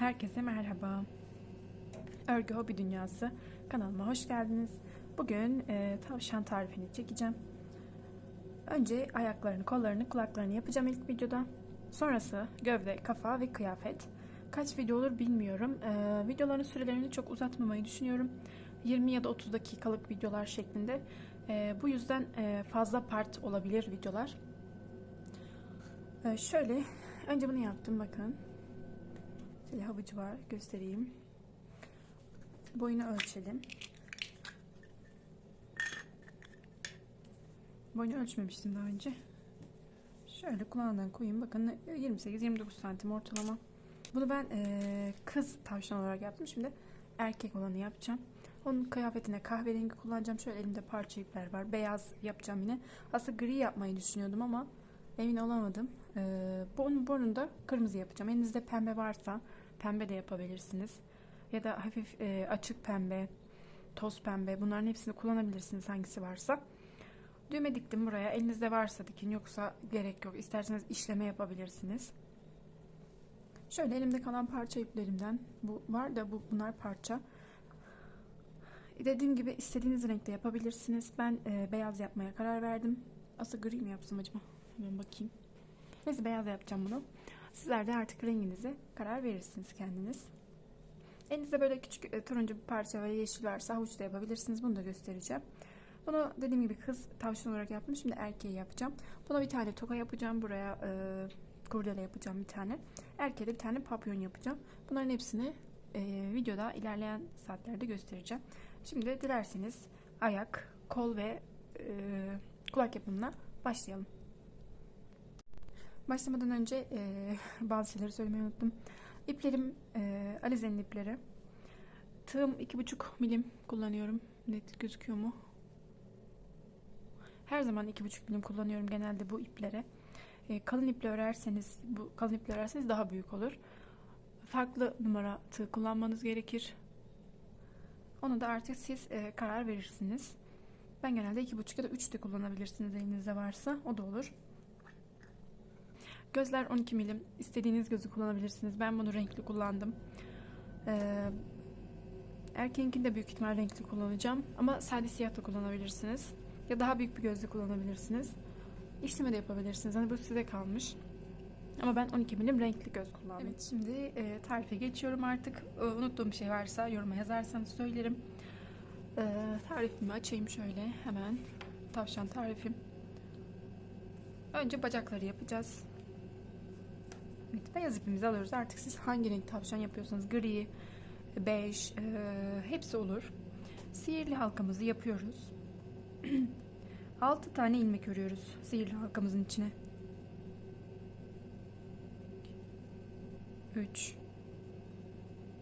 Herkese merhaba. Örgü Hobi Dünyası kanalıma hoş geldiniz. Bugün e, tavşan tarifini çekeceğim. Önce ayaklarını, kollarını, kulaklarını yapacağım ilk videoda. Sonrası gövde, kafa ve kıyafet. Kaç video olur bilmiyorum. E, videoların sürelerini çok uzatmamayı düşünüyorum. 20 ya da 30 dakikalık videolar şeklinde. E, bu yüzden e, fazla part olabilir videolar. E, şöyle, önce bunu yaptım bakın. Şöyle havucu var göstereyim. Boyunu ölçelim. Boyunu ölçmemiştim daha önce. Şöyle kulağından koyayım. Bakın 28-29 santim ortalama. Bunu ben e, kız tavşan olarak yaptım. Şimdi erkek olanı yapacağım. Onun kıyafetine kahverengi kullanacağım. Şöyle elimde parça ipler var. Beyaz yapacağım yine. Aslında gri yapmayı düşünüyordum ama emin olamadım. Ee, bunun burnunda kırmızı yapacağım. Elinizde pembe varsa pembe de yapabilirsiniz. Ya da hafif e, açık pembe, toz pembe bunların hepsini kullanabilirsiniz hangisi varsa. Düğme diktim buraya. Elinizde varsa dikin yoksa gerek yok. İsterseniz işleme yapabilirsiniz. Şöyle elimde kalan parça iplerimden bu var da bu bunlar parça. Dediğim gibi istediğiniz renkte yapabilirsiniz. Ben e, beyaz yapmaya karar verdim. Aslında gri mi yapsam acaba? Hemen bakayım. Neyse beyaz yapacağım bunu. Sizler de artık renginize karar verirsiniz kendiniz. Elinizde böyle küçük e, turuncu bir parça ve yeşil varsa havuç da yapabilirsiniz. Bunu da göstereceğim. Bunu dediğim gibi kız tavşan olarak yaptım. Şimdi erkeği yapacağım. Buna bir tane toka yapacağım. Buraya e, kurdele yapacağım bir tane. Erkeğe de bir tane papyon yapacağım. Bunların hepsini e, videoda ilerleyen saatlerde göstereceğim. Şimdi dilerseniz ayak, kol ve e, kulak yapımına başlayalım. Başlamadan önce e, bazı şeyleri söylemeyi unuttum. İplerim e, Alize'nin ipleri. Tığım 2,5 milim kullanıyorum. Net gözüküyor mu? Her zaman 2,5 milim kullanıyorum genelde bu iplere. E, kalın iple örerseniz, bu kalın iple örerseniz daha büyük olur. Farklı numara tığ kullanmanız gerekir. Onu da artık siz e, karar verirsiniz. Ben genelde 2,5 ya da 3 de kullanabilirsiniz elinizde varsa. O da olur. Gözler 12 milim. İstediğiniz gözü kullanabilirsiniz. Ben bunu renkli kullandım. Ee, erkeğinkini de büyük ihtimal renkli kullanacağım. Ama sade siyah da kullanabilirsiniz. Ya daha büyük bir gözlü kullanabilirsiniz. İşleme de yapabilirsiniz. Hani bu size kalmış. Ama ben 12 milim renkli göz kullandım. Evet şimdi e, tarife geçiyorum artık. E, unuttuğum bir şey varsa yoruma yazarsanız söylerim. E, tarifimi açayım şöyle hemen. Tavşan tarifim. Önce bacakları yapacağız. Evet, beyaz ipimizi alıyoruz. Artık siz hangi renk tavşan yapıyorsanız gri, bej, e, hepsi olur. Sihirli halkamızı yapıyoruz. 6 tane ilmek örüyoruz sihirli halkamızın içine. 3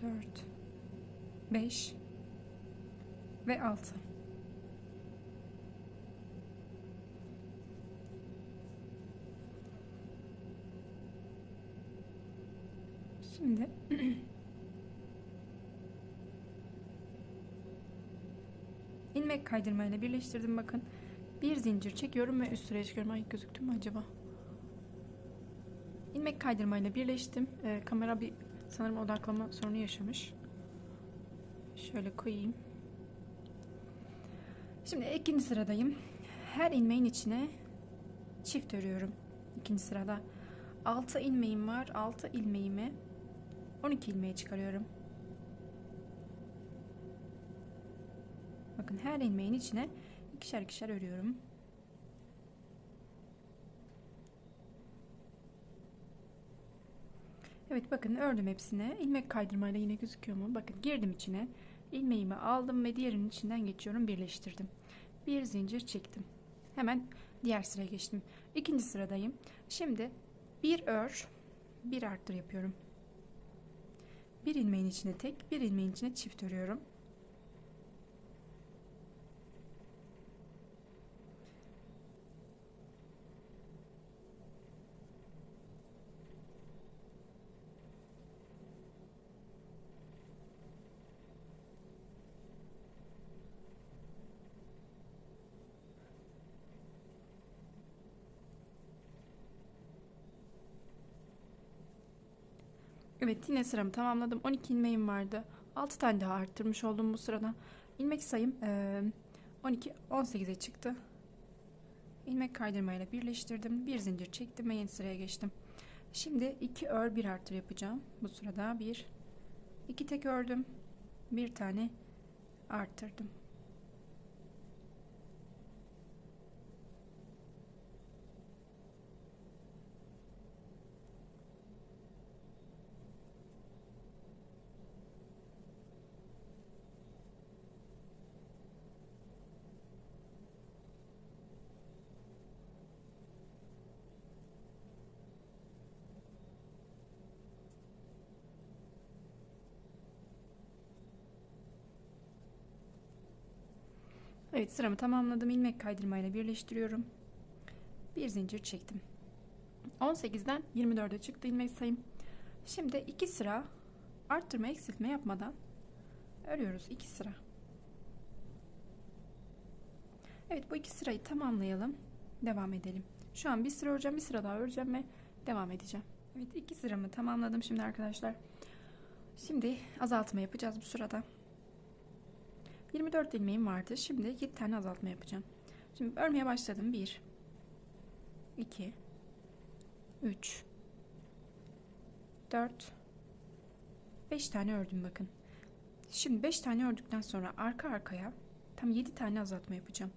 4 5 ve 6 Şimdi ilmek kaydırmayla birleştirdim bakın. Bir zincir çekiyorum ve üst sıraya çıkıyorum. Ay gözüktü mü acaba? İlmek kaydırmayla birleştim. Ee, kamera bir sanırım odaklama sorunu yaşamış. Şöyle koyayım. Şimdi ikinci sıradayım. Her ilmeğin içine çift örüyorum. İkinci sırada 6 ilmeğim var. 6 ilmeğimi 12 ilmeğe çıkarıyorum. Bakın her ilmeğin içine ikişer ikişer örüyorum. Evet bakın ördüm hepsine. İlmek kaydırmayla yine gözüküyor mu? Bakın girdim içine. ilmeğimi aldım ve diğerinin içinden geçiyorum. Birleştirdim. Bir zincir çektim. Hemen diğer sıraya geçtim. İkinci sıradayım. Şimdi bir ör, bir arttır yapıyorum. Bir ilmeğin içine tek, bir ilmeğin içine çift örüyorum. Evet yine sıramı tamamladım. 12 ilmeğim vardı. 6 tane daha arttırmış oldum bu sırada. İlmek sayım eee, 12 18'e çıktı. İlmek kaydırmayla birleştirdim. Bir zincir çektim ve yeni sıraya geçtim. Şimdi 2 ör bir artır yapacağım. Bu sırada bir iki tek ördüm. Bir tane arttırdım. Evet sıramı tamamladım. İlmek kaydırmayla birleştiriyorum. Bir zincir çektim. 18'den 24'e çıktı ilmek sayım. Şimdi iki sıra arttırma eksiltme yapmadan örüyoruz. iki sıra. Evet bu iki sırayı tamamlayalım. Devam edelim. Şu an bir sıra öreceğim. Bir sıra daha öreceğim ve devam edeceğim. Evet iki sıramı tamamladım şimdi arkadaşlar. Şimdi azaltma yapacağız bu sırada. 24 ilmeğim vardı. Şimdi 7 tane azaltma yapacağım. Şimdi örmeye başladım. 1 2 3 4 5 tane ördüm bakın. Şimdi 5 tane ördükten sonra arka arkaya tam 7 tane azaltma yapacağım.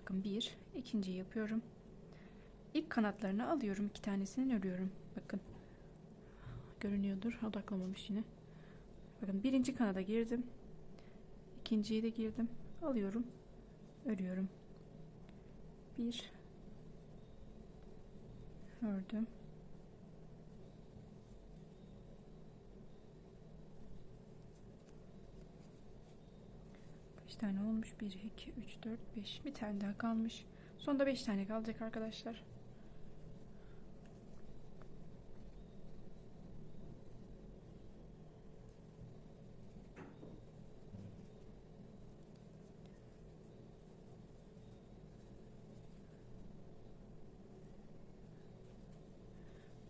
Bakın 1 ikinciyi yapıyorum. İlk kanatlarını alıyorum. iki tanesini örüyorum. Bakın. Görünüyordur. Odaklamamış yine. Bakın birinci kanada girdim. İkinciye de girdim. Alıyorum. Örüyorum. Bir. Ördüm. Kaç tane olmuş? 1, 2, 3, 4, 5. Bir tane daha kalmış. Sonunda 5 tane kalacak arkadaşlar.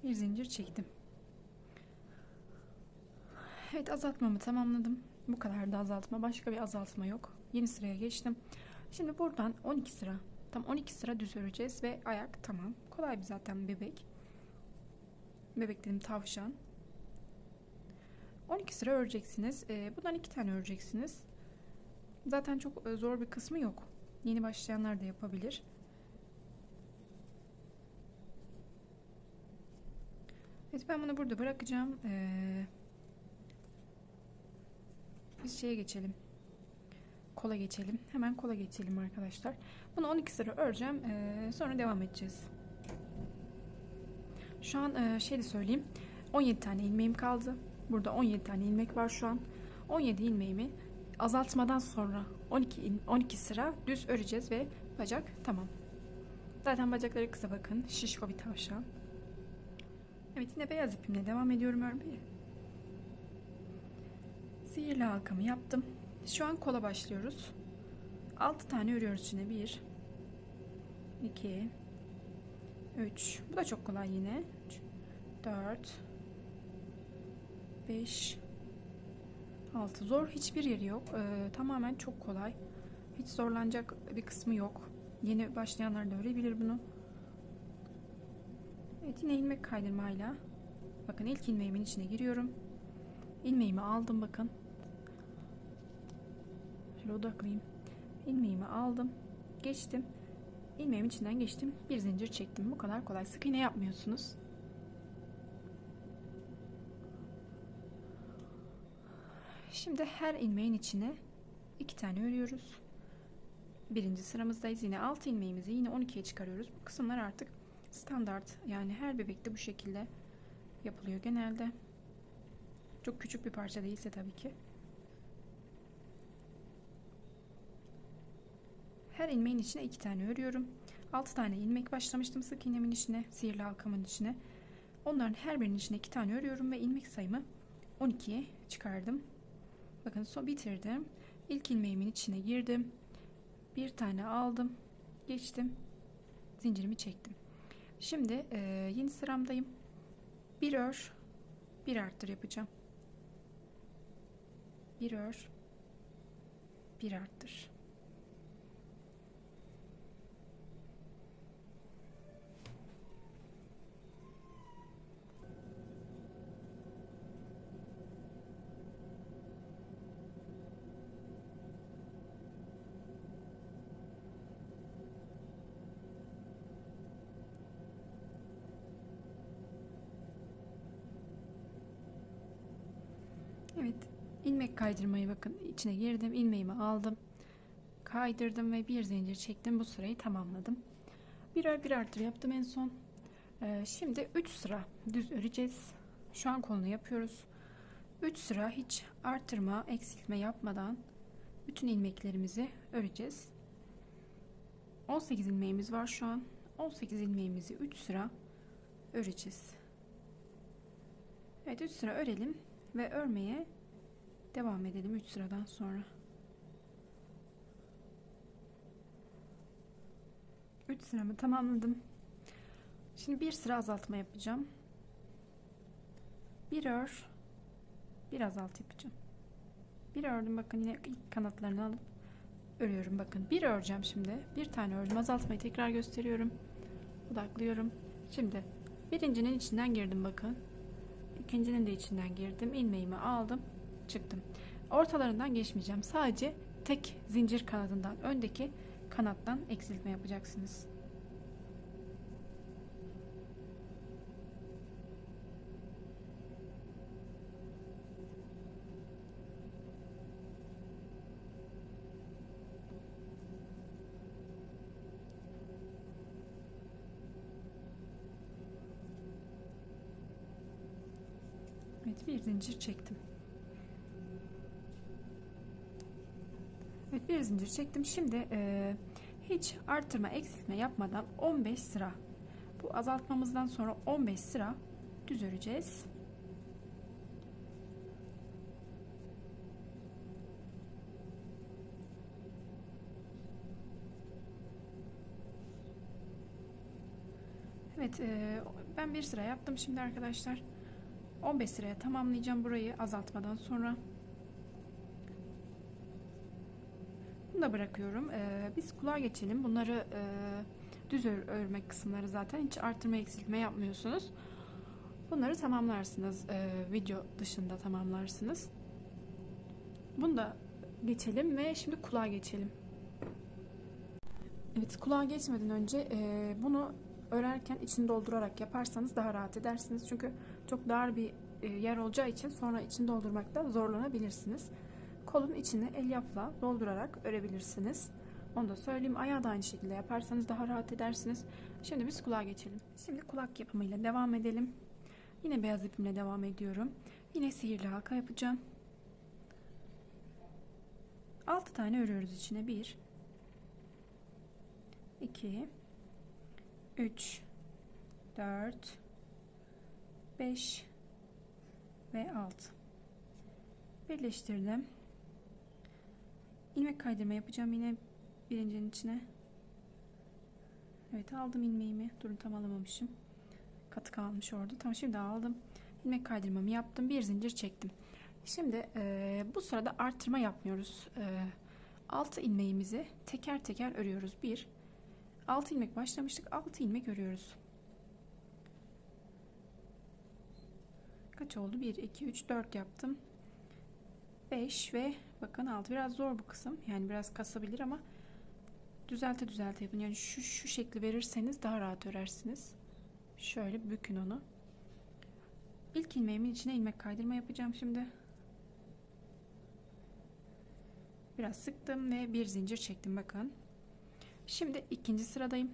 Bir zincir çektim. Evet azaltmamı tamamladım. Bu kadar da azaltma. Başka bir azaltma yok. Yeni sıraya geçtim. Şimdi buradan 12 sıra. Tam 12 sıra düz öreceğiz ve ayak tamam. Kolay bir zaten bebek. Bebek dedim tavşan. 12 sıra öreceksiniz. Ee, bundan 2 tane öreceksiniz. Zaten çok e, zor bir kısmı yok. Yeni başlayanlar da yapabilir. Evet ben bunu burada bırakacağım. Ee, biz şeye geçelim. Kola geçelim. Hemen kola geçelim arkadaşlar. Bunu 12 sıra öreceğim. Ee, sonra devam edeceğiz. Şu an e, şey de söyleyeyim. 17 tane ilmeğim kaldı. Burada 17 tane ilmek var şu an. 17 ilmeğimi azaltmadan sonra 12 12 sıra düz öreceğiz ve bacak tamam. Zaten bacakları kısa bakın. Şişko bir tavşan. Evet yine beyaz ipimle devam ediyorum örmeye. Sihirli halkamı yaptım. Şu an kola başlıyoruz. 6 tane örüyoruz içine. 1 2 3 Bu da çok kolay yine. 3 4 5 6 Zor hiçbir yeri yok. Ee, tamamen çok kolay. Hiç zorlanacak bir kısmı yok. Yeni başlayanlar da öğrenebilir bunu. Evet yine ilmek kaydırmayla bakın ilk ilmeğimin içine giriyorum. İlmeğimi aldım bakın. Şöyle odaklayayım. İlmeğimi aldım. Geçtim. İlmeğimin içinden geçtim. Bir zincir çektim. Bu kadar kolay. Sık iğne yapmıyorsunuz. Şimdi her ilmeğin içine iki tane örüyoruz. Birinci sıramızdayız. Yine alt ilmeğimizi yine 12'ye çıkarıyoruz. Bu kısımlar artık standart. Yani her bebekte bu şekilde yapılıyor genelde. Çok küçük bir parça değilse tabii ki. Her ilmeğin içine iki tane örüyorum. 6 tane ilmek başlamıştım sık iğnemin içine, sihirli halkamın içine. Onların her birinin içine iki tane örüyorum ve ilmek sayımı 12'ye çıkardım. Bakın son bitirdim. İlk ilmeğimin içine girdim. Bir tane aldım. Geçtim. Zincirimi çektim. Şimdi e, yeni sıramdayım. Bir ör, bir arttır yapacağım. Bir ör, bir arttır. Evet, ilmek kaydırmayı bakın içine girdim, ilmeğimi aldım, kaydırdım ve bir zincir çektim. Bu sırayı tamamladım. Birer bir arttır yaptım en son. Ee, şimdi 3 sıra düz öreceğiz. Şu an kolunu yapıyoruz. 3 sıra hiç artırma, eksiltme yapmadan bütün ilmeklerimizi öreceğiz. 18 ilmeğimiz var şu an. 18 ilmeğimizi 3 sıra öreceğiz. Evet 3 sıra örelim ve örmeye devam edelim 3 sıradan sonra. 3 sıramı tamamladım. Şimdi bir sıra azaltma yapacağım. Bir ör, bir azalt yapacağım. Bir ördüm bakın yine ilk kanatlarını alıp örüyorum bakın. Bir öreceğim şimdi. Bir tane ördüm. Azaltmayı tekrar gösteriyorum. Odaklıyorum. Şimdi birincinin içinden girdim bakın. İkincinin de içinden girdim. ilmeğimi aldım. Çıktım. Ortalarından geçmeyeceğim. Sadece tek zincir kanadından öndeki kanattan eksiltme yapacaksınız. Evet bir zincir çektim. Evet bir zincir çektim. Şimdi e, hiç arttırma eksiltme yapmadan 15 sıra bu azaltmamızdan sonra 15 sıra düz öreceğiz. Evet e, ben bir sıra yaptım şimdi arkadaşlar. 15 sıraya tamamlayacağım burayı azaltmadan sonra. Bunu da bırakıyorum. Ee, biz kulağa geçelim. Bunları e, düz ör, örmek kısımları zaten hiç artırma eksiltme yapmıyorsunuz. Bunları tamamlarsınız. E, video dışında tamamlarsınız. Bunu da geçelim ve şimdi kulağa geçelim. Evet kulağa geçmeden önce e, bunu örerken içini doldurarak yaparsanız daha rahat edersiniz. Çünkü çok dar bir e, yer olacağı için sonra içini doldurmakta zorlanabilirsiniz. Kolun içini elyafla doldurarak örebilirsiniz. Onu da söyleyeyim. Ayağı da aynı şekilde yaparsanız daha rahat edersiniz. Şimdi biz kulağa geçelim. Şimdi kulak yapımıyla devam edelim. Yine beyaz ipimle devam ediyorum. Yine sihirli halka yapacağım. 6 tane örüyoruz içine. 1 2 3 4 5 ve 6 birleştirdim. İlmek kaydırma yapacağım yine birincinin içine. Evet aldım ilmeğimi. Durun tam alamamışım. Katı kalmış orada. Tamam şimdi aldım. İlmek kaydırmamı yaptım. Bir zincir çektim. Şimdi e, bu sırada arttırma yapmıyoruz. E, 6 ilmeğimizi teker teker örüyoruz. 1 6 ilmek başlamıştık 6 ilmek örüyoruz. Kaç oldu? 1 2 3 4 yaptım. 5 ve bakın 6 biraz zor bu kısım. Yani biraz kasabilir ama düzelte düzelte yapın. Yani şu, şu şekli verirseniz daha rahat örersiniz. Şöyle bükün onu. İlk ilmeğimin içine ilmek kaydırma yapacağım şimdi. Biraz sıktım ve bir zincir çektim. Bakın şimdi ikinci sıradayım.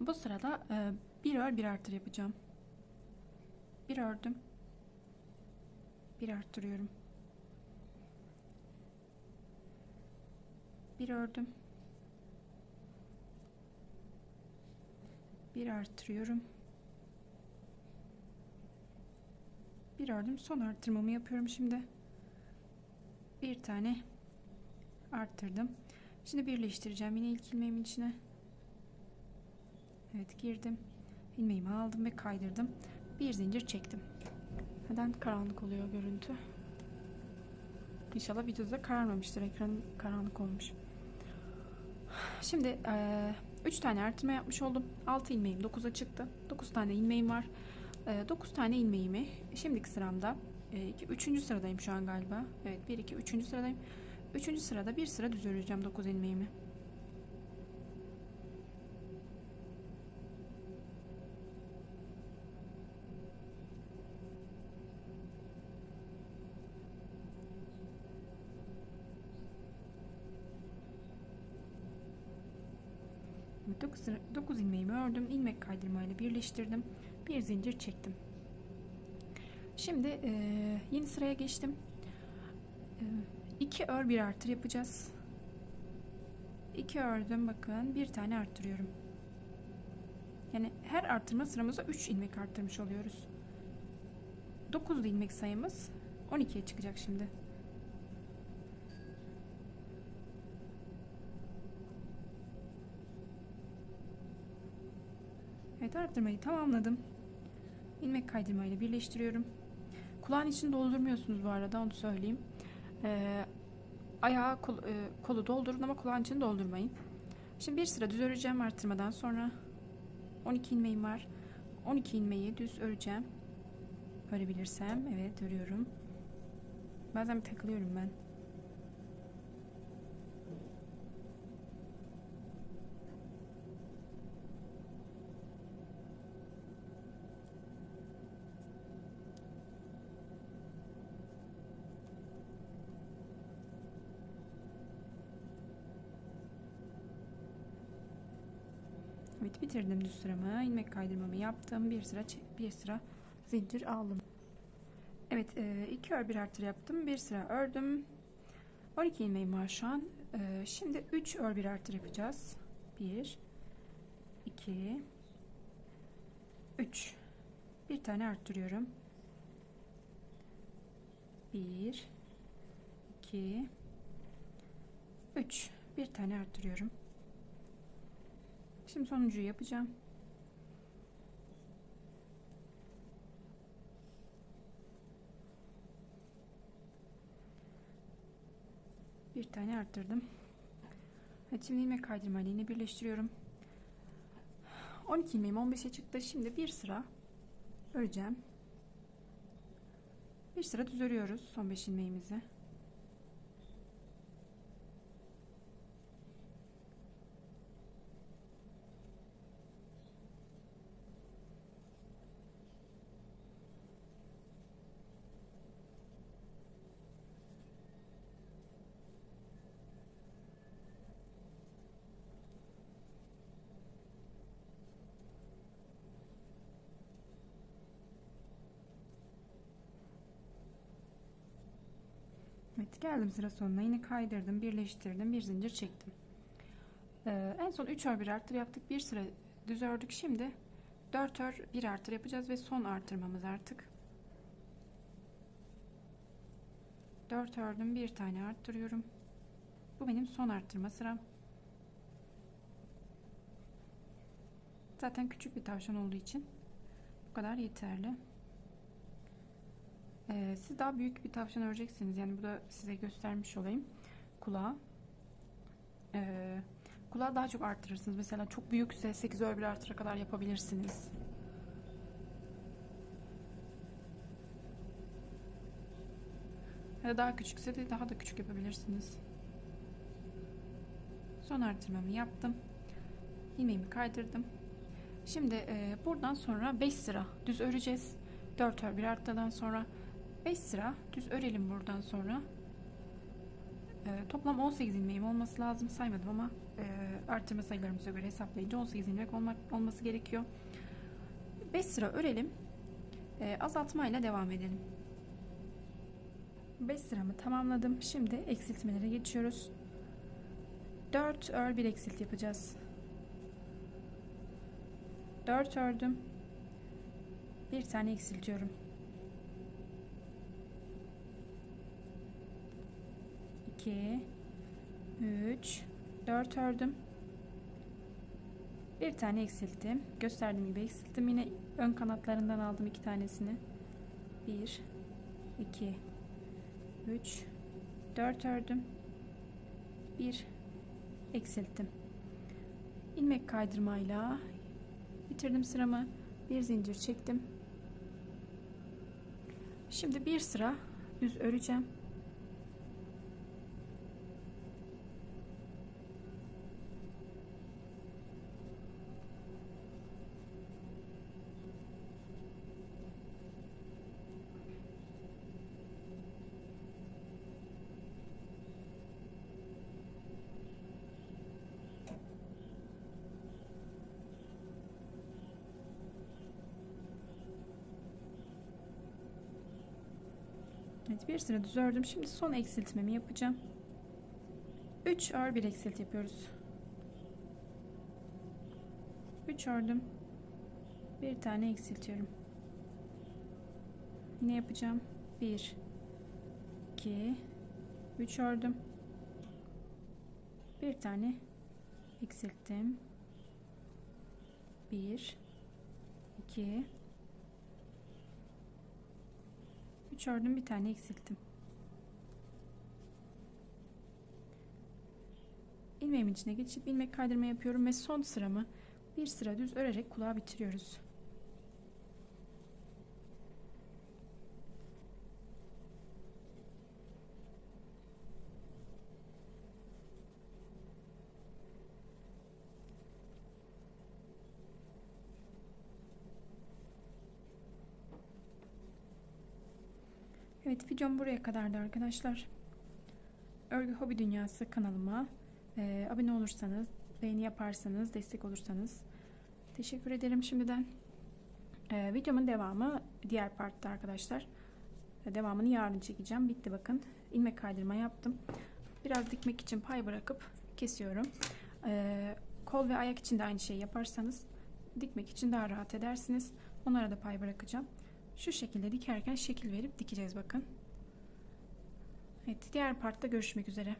Bu sırada e, bir ör bir artır yapacağım. Bir ördüm. Bir arttırıyorum. Bir ördüm. Bir arttırıyorum. Bir ördüm. Son arttırmamı yapıyorum şimdi. Bir tane arttırdım şimdi birleştireceğim yine ilk ilmeğimin içine Evet girdim ilmeğimi aldım ve kaydırdım bir zincir çektim Neden karanlık oluyor görüntü? İnşallah videoda kararmamıştır. Ekranım karanlık olmuş. Şimdi 3 tane artırma yapmış oldum. 6 ilmeğim 9'a çıktı. 9 tane ilmeğim var. 9 tane ilmeğimi şimdiki sıramda 3. sıradayım şu an galiba. Evet 1 2 3. sıradayım. 3. sırada bir sıra düz öreceğim 9 ilmeğimi. Evet, 9, sıra, 9 ilmeğimi ördüm. ilmek kaydırmayla birleştirdim. Bir zincir çektim. Şimdi e, yeni sıraya geçtim. 2 ör bir artır yapacağız. 2 ördüm bakın. Bir tane arttırıyorum. Yani her artırma sıramıza 3 ilmek arttırmış oluyoruz. 9 ilmek sayımız 12'ye çıkacak şimdi. Evet arttırmayı tamamladım. İlmek kaydırmayla birleştiriyorum. Kulağın için doldurmuyorsunuz bu arada onu söyleyeyim. Ee, ayağı kol, e, kolu doldurun ama için doldurmayın. Şimdi bir sıra düz öreceğim arttırmadan sonra 12 ilmeğim var. 12 ilmeği düz öreceğim. Örebilirsem evet örüyorum. Bazen takılıyorum ben. Evet bitirdim düz sıramı. ilmek kaydırmamı yaptım. Bir sıra bir sıra zincir aldım. Evet e, iki ör bir artır yaptım. Bir sıra ördüm. 12 ilmeğim var şu an. E, şimdi 3 ör bir artır yapacağız. 1 2 3 bir tane arttırıyorum. 1 2 3 bir tane arttırıyorum. Şimdi sonuncuyu yapacağım. Bir tane arttırdım. Evet, şimdi ilmek kaydırmayla yine birleştiriyorum. 12 ilmeğim 15'e çıktı. Şimdi bir sıra öreceğim. Bir sıra düz örüyoruz son 5 ilmeğimizi. Evet geldim sıra sonuna. Yine kaydırdım birleştirdim bir zincir çektim. Ee, en son 3 ör bir artır yaptık. Bir sıra düz ördük. Şimdi 4 ör bir artır yapacağız ve son artırmamız artık. 4 ördüm bir tane arttırıyorum. Bu benim son arttırma sıram. Zaten küçük bir tavşan olduğu için bu kadar yeterli ee, siz daha büyük bir tavşan öreceksiniz. Yani bu da size göstermiş olayım. Kulağı. Ee, kulağı daha çok arttırırsınız. Mesela çok büyükse 8 ör bir artıra kadar yapabilirsiniz. Ya da daha küçükse de daha da küçük yapabilirsiniz. Son artırmamı yaptım. İlmeğimi kaydırdım. Şimdi e, buradan sonra 5 sıra düz öreceğiz. 4 ör bir sonra 5 sıra düz örelim buradan sonra. Ee, toplam 18 ilmeğim olması lazım. Saymadım ama e, artırma sayılarımıza göre hesaplayınca 18 ilmek olmak, olması gerekiyor. 5 sıra örelim. E, azaltmayla devam edelim. 5 sıramı tamamladım. Şimdi eksiltmelere geçiyoruz. 4 ör bir eksilt yapacağız. 4 ördüm. Bir tane eksiltiyorum. 2 3 4 ördüm. Bir tane eksilttim. Gösterdiğim gibi eksilttim. Yine ön kanatlarından aldım iki tanesini. 1 2 3 4 ördüm 1 eksilttim ilmek kaydırmayla bitirdim sıramı bir zincir çektim şimdi bir sıra düz öreceğim bir sıra düz ördüm. Şimdi son eksiltmemi yapacağım. 3 ör bir eksilt yapıyoruz. 3 ördüm. Bir tane eksiltiyorum. Yine yapacağım. 1 2 3 ördüm. Bir tane eksilttim. 1 2 3 ördüm bir tane eksilttim. ilmeğimin içine geçip ilmek kaydırma yapıyorum ve son sıramı bir sıra düz örerek kulağı bitiriyoruz. Evet videom buraya kadardı arkadaşlar. Örgü Hobi Dünyası kanalıma e, abone olursanız, beğeni yaparsanız, destek olursanız teşekkür ederim şimdiden. E, videomun devamı diğer partta arkadaşlar. E, devamını yarın çekeceğim. Bitti bakın. İlmek kaydırma yaptım. Biraz dikmek için pay bırakıp kesiyorum. E, kol ve ayak için de aynı şeyi yaparsanız dikmek için daha rahat edersiniz. Onlara da pay bırakacağım. Şu şekilde dikerken şekil verip dikeceğiz bakın. Evet diğer partta görüşmek üzere.